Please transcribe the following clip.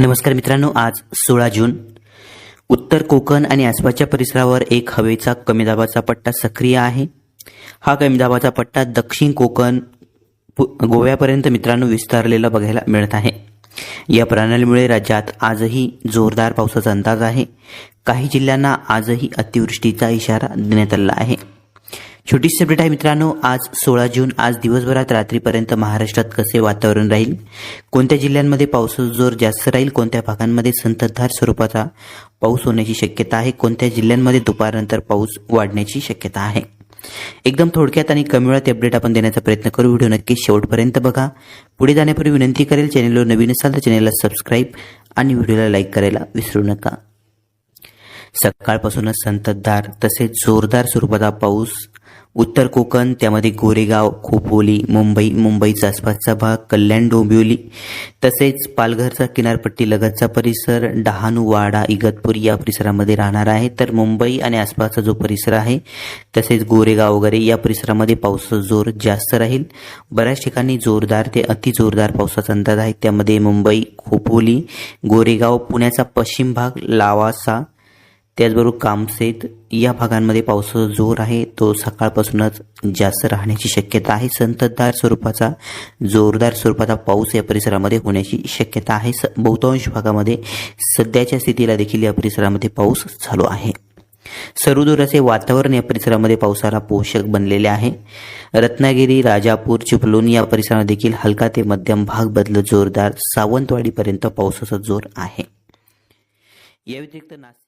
नमस्कार मित्रांनो आज सोळा जून. उत्तर कोकण आणि आसपासच्या परिसरावर एक हवेचा कमी दाबाचा पट्टा सक्रिय आहे. हा कमी दाबाचा पट्टा दक्षिण कोकण पु- गोव्यापर्यंत मित्रांनो विस्तारलेला बघायला मिळत आहे. या प्रणालीमुळे राज्यात आजही जोरदार पावसाचा अंदाज आहे. काही जिल्ह्यांना आजही अतिवृष्टीचा इशारा देण्यात आला आहे. छोटी अपडेट आहे मित्रांनो आज सोळा जून आज दिवसभरात रात्रीपर्यंत महाराष्ट्रात कसे वातावरण राहील? कोणत्या जिल्ह्यांमध्ये पावसाचा जोर जास्त राहील? कोणत्या भागांमध्ये संततधार स्वरूपाचा पाऊस होण्याची शक्यता आहे? कोणत्या जिल्ह्यांमध्ये दुपारनंतर पाऊस वाढण्याची शक्यता आहे? एकदम थोडक्यात आणि कमी वेळात अपडेट आपण देण्याचा प्रयत्न करू. व्हिडिओ नक्की शेवटपर्यंत बघा. पुढे जाण्यापूर्वी विनंती करेल चॅनेलवर नवीन असाल तर चॅनेलला सबस्क्राईब आणि व्हिडिओला लाईक करायला विसरू नका. सकाळपासूनच संततधार तसेच जोरदार स्वरूपाचा पाऊस उत्तर कोकण त्यामध्ये गोरेगाव खोपोली मुंबई मुंबईचा आसपासचा भाग कल्याण डोंबिवली तसेच पालघरचा किनारपट्टी लगतचा परिसर डहाणू वाडा इगतपूर या परिसरामध्ये राहणार आहे. तर मुंबई आणि आसपासचा जो परिसर आहे तसेच गोरेगाव वगैरे या परिसरामध्ये पावसाचा जोर जास्त राहील. बऱ्याच ठिकाणी जोरदार ते अतिजोरदार पावसाचा अंदाज आहे. त्यामध्ये मुंबई खोपोली गोरेगाव पुण्याचा पश्चिम भाग लावासा त्याचबरोबर कामसेत या भागांमध्ये पावसाचा जोर आहे. तो सकाळपासूनच जास्त राहण्याची शक्यता आहे. संततधार स्वरूपाचा जोरदार स्वरूपाचा पाऊस या परिसरामध्ये होण्याची शक्यता आहे. स बहुतांश भागामध्ये सध्याच्या स्थितीला देखील या परिसरामध्ये पाऊस चालू आहे. सर्वदूर असे वातावरण या परिसरामध्ये पावसाला पोषक बनलेले आहे. रत्नागिरी राजापूर चिपळूण या परिसरात देखील हलका ते मध्यम भाग बदलत जोरदार सावंतवाडीपर्यंत पावसाचा जोर आहे. या व्यतिरिक्त नाशिक